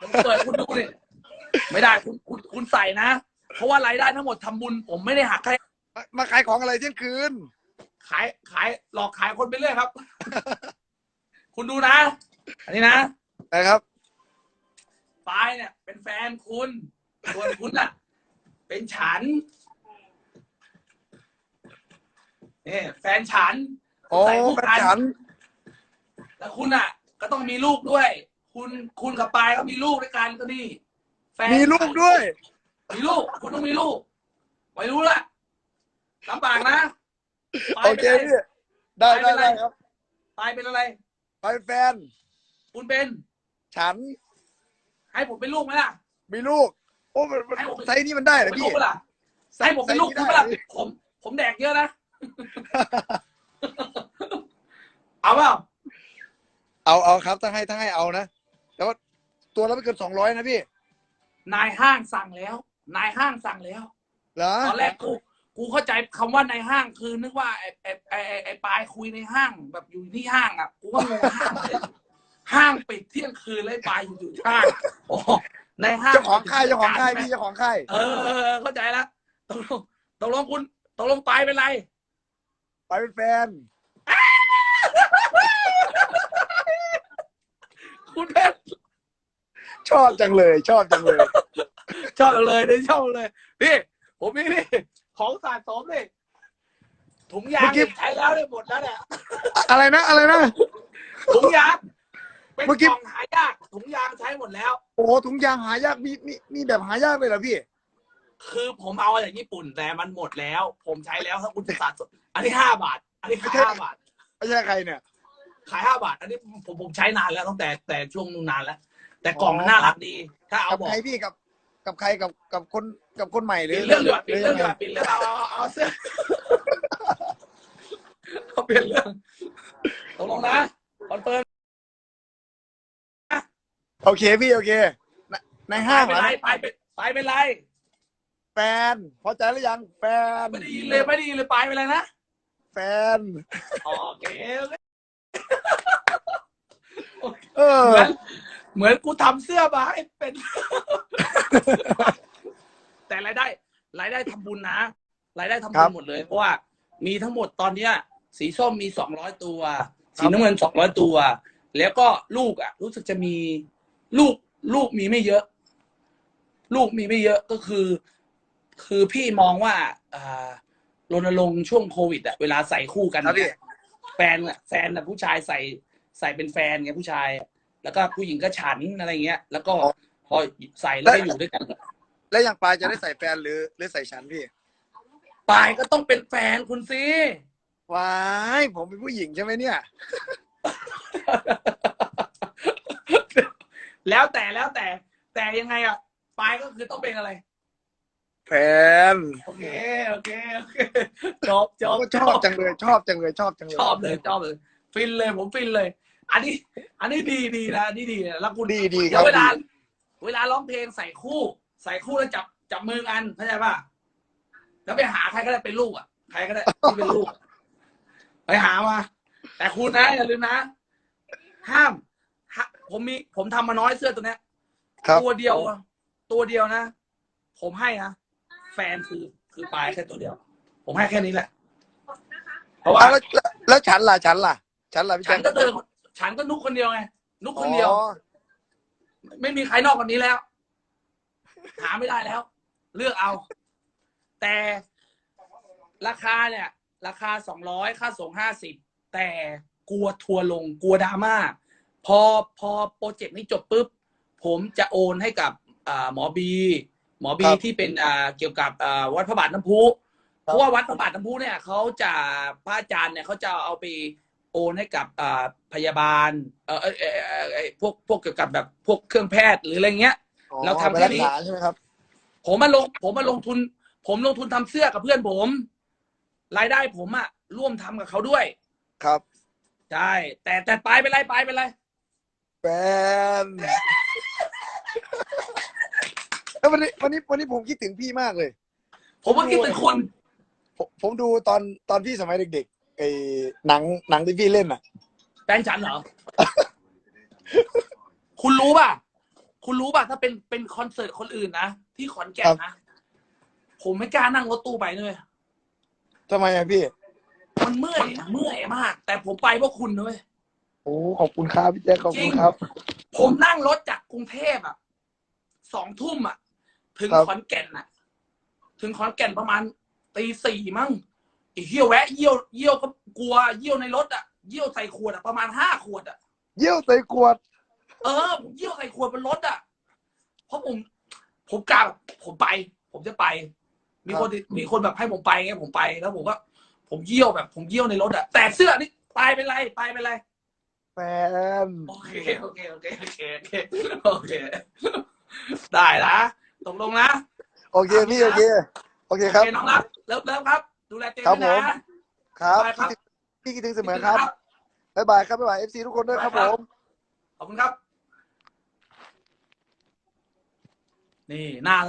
ผมเปิดคุณดูดิไม่ได้คุณคุณคุณใส่นะ เพราะว่ารายได้ทั้งหมดทำบุญ ผมไม่ได้หักให้มามาขายของอะไรเที่ยงคืน ขายขายหลอกขายคนไปเรื่อยครับ คุณดูนะ อันนี้นะนะครับปายเนี่ย เป็นแฟนคุณส่วนคุณน่ะ เป็นฉันนี่แฟนฉันโอ้ใส่คู่แฟนกันฉัน แล้วคุณอะ ก็ต้องมีลูกด้วย คุณคุณกับปายก็มีลูกด้วยกันก็นี่แฟนมีลูกด้วย มีลูก คุณต้องมีลูก ไม่รู้ละลำบากนะปายโอเป็นเคอะไรพี่ได้ไปไม่ได้เป็นไรได้ครับปายเป็นอะไรไปเป็นแฟน คุณเป็น ฉัน ให้ผมเป็นลูกไหมล่ะ มีลูก โอ้มันมันให้ผมไซส์นี้มันได้เหรอเป็นพี่ลูกไหมล่ะให้ผมเป็นลูกคุณไหมล่ะผม ผมแดกเยอะนะเอาเปล่าเอาเอาครับถ้าให้ถ้าให้เอานะ แต่ว่าตัวละไม่เกินสองร้อยนะพี่ นายห้างสั่งแล้ว นายห้างสั่งแล้ว เหรอ ตอนแรกกูกูเข้าใจคำว่านายห้างคือนึกว่าไอ้ไอ้ไอ้ไอ้ไอ้ปลายคุยในห้างแบบอยู่ที่ห้างอะกูก็งงห้างเลยห้างปิดเที่ยงคืนเลยปลายอยู่ที่ห้างโอ้ในห้าง เจ้าของค่ายเจ้าของค่ายพี่เจ้าของค่ายเออเออเออเข้าใจแล้วตกลงตกลงคุณตกลงปลายเป็นไร ไปเป็นแฟน คุณเป็นชอบจังเลย ชอบจังเลย ชอบเลยได้ชอบเลยพี่ผมมีนี่ของสะสมนี่ถุงยางนี่ใช้แล้วได้หมดแล้วเนี่ยอะไรนะ อะไรนะ ถุงยางเป็นเมื่อกี้ กล่องหายากถุงยางใช้หมดแล้ว โอ้ถุงยางหายากมีมีมีแบบหายากเลยเหรอพี่ คือผมเอามาจากญี่ปุ่นแต่มันหมดแล้ว ผมใช้แล้วถ้าคุณจะสะสมอันนี้ห้าบาท อันนี้ขายไม่ใช่ ห้าบาท ไม่ใช่ใครเนี่ย ขายห้าบาท อันนี้ผมผมใช้นานแล้วตั้งแต่แต่ช่วงนู้นนานแล้ว แต่กล่องมันน่ารักดี ถ้าเอากับบอก ใครพี่กับกับใครกับกับคนกับคนใหม่หเปรือลี่ยนเรื่องดีกว่าเปหลี่ยนรืเรื่องดีกว่าเปลี่ยนเรื่องเอาเอาเอาเสื้อเอาเปลี่ยนเรื่องตกลงนะคอนเฟิร์มโอเคพี่โอเค ในในไปห้างเป็นเหรอไรไปเป็นไปเป็นไรแฟน พอใจหรือยังแฟนไม่ได้ยินเลยไม่ได้ยินเลยไปเป็นไรนะแฟน โอเคโอ เคเออ เหมือนเหมือนกูทำเสื้อมาให้เป็น แต่รายได้ รายได้ทำบุญนะ รายได้ทำบุญหมดเลย เพราะว่ามีทั้งหมดตอนเนี้ย สีส้มมีสองร้อยตัว สีน้ำเงินสองร้อยตัว แล้วก็ลูกอะ รู้สึกจะมีลูกลูกมีไม่เยอะ ลูกมีไม่เยอะก็คือ คือพี่มองว่าอ่ารณรงค์ช่วงโควิดอะเวลาใส่คู่กันครับพี่ เนี่ยแฟนอะแฟนอะผู้ชายใส่ใส่เป็นแฟนไงผู้ชาย แล้วก็ผู้หญิงก็ฉันอะไรเงี้ย แล้วก็พอใส่แล้วก็อยู่ด้วยกัน แล้วอย่างปลายจะได้ใส่แฟนหรือหรือใส่ฉันพี่ปายก็ต้องเป็นแฟนคุณสิว้ายผมเป็นผู้หญิงใช่ไหมเนี่ย แล้วแต่แล้วแต่ แต่ยังไงอะปายก็คือต้องเป็นอะไร แฟนโอเคโอเคโอเคจบจบก็ชอบจังเลย ชอบจังเลยชอบจังเลยชอบเลยชอบเลย ฟินเลยผมฟินเลย อันนี้ อันนี้ดีดีนะอันนี้ดีนะแล้วคุณดีดีคแล้รับวเวลาดีเวลาร้องเพลงใส่คู่ ใส่คู่แล้วจับจับมือกันเข้าใจป่ะแล้วไปหาใครก็ได้เป็นลูกอะใครก็ได้ที่เป็นลูกไปหามาแต่คุณนะอย่าลืมนะ ห้ามฮะผมมีผมทำมาน้อยเสื้อตัวเนี้ยครับตัวเดียว ตัวเดียวนะ ผมให้นะ แฟนคือคือปลายแค่ตัวเดียว ผมให้แค่นี้แหละ เพราะว่าอะแล้วแล้วแล้วฉันล่ะฉันล่ะ ฉันล่ะพี่ฉัแจ๊นคก็เดินฉันก็นุกคนเดียวไงนุกคนเดียว อ๋อไม่มีใครนอกกว่านี้แล้ว หาไม่ได้แล้ว เลือกเอา แต่ราคาเนี่ย ราคาสองร้อยค่าส่งห้าสิบแต่กลัวทัวร์ลง กลัวดราม่าพอพอโปรเจกต์นี้จบปุ๊บ ผมจะโอนให้กับอ่าหมอบี หมอบีครับ ที่เป็นอ่าเกี่ยวกับอ่าวัดพระบาทน้ำพุเพราะว่าวัดพระบาทน้ำพุเนี่ยเขาจะพระอาจารย์เนี่ยเขาจะเอาไปโอนให้กับอ่าพยาบาลเออเออเออเออเออพวกพวกเกี่ยวกับแบบพวกเครื่องแพทย์หรืออะไรเงี้ย อ๋อเราทำแค่นี้ ไปรักษาใช่ไหมครับ ผมมาลงผมมาลงทุน ผมลงทุนทำเสื้อกับเพื่อนผม รายได้ผมอะร่วมทำกับเขาด้วยครับ ใช่แต่แต่ไปเป็นไรไปเป็นไร แฟนเอ้ย วันนี้วันนี้วันนี้ผมคิดถึงพี่มากเลย ผมก็คิดถึงคนผมผมดูตอนตอนพี่สมัยเด็กๆไอ้หนังหนังที่พี่เล่นอะแฟนฉันเหรอ คุณรู้ป่ะ คุณรู้ป่ะ ถ้าเป็นเป็นคอนเสิร์ตคนอื่นนะ ที่ขอนแก่นนะ ผมไม่กล้านั่งรถตู้ไปเลยทำไมอะพี่ มันเมื่อยอะเมื่อยมาก แต่ผมไปเพราะคุณนะเว้ย โอ้ขอบคุณครับพี่แจ๊คขอบคุณครับ ผมนั่งรถจากกรุงเทพอะสองทุ่มอะ ถึงครับ ขอนแก่นอะ ถึงขอนแก่นประมาณตีสี่มั้งไอ้เหี้ยวแวะเยี่ยวเยี่ยวก็กลัวเยี่ยวในรถอะเยี่ยวใส่ขวดอะประมาณห้าขวดอะ เยี่ยวใส่ขวด เออผมเยี่ยวใส่ขวดบนรถอะ เพราะผม ผมกล้าแบบผมไป ผมจะไป มีคนมีคนแบบให้ผมไปไงผมไปแล้วผมก็ ผมเยี่ยวแบบ ผมเยี่ยวในรถอะแต่เสื้อนี่ตายเป็นไรตายเป็นไรแฟน โอเคโอเคโอเคโอเคโอเคโอเค ได้นะ ตกลงนะ โอเคพี่ โอเค โอเคคโอรับ เคน้องรักเลิฟเลิฟครับ ดูแลเต็มครับด้วยผม นะครับ คิดถึงพี่คิดถึงเสมอครับบ๊ายบายครับบ๊ายบายเอฟซีทุกคนด้วยครับผม ขอบคุณครับ นี่น่ารัก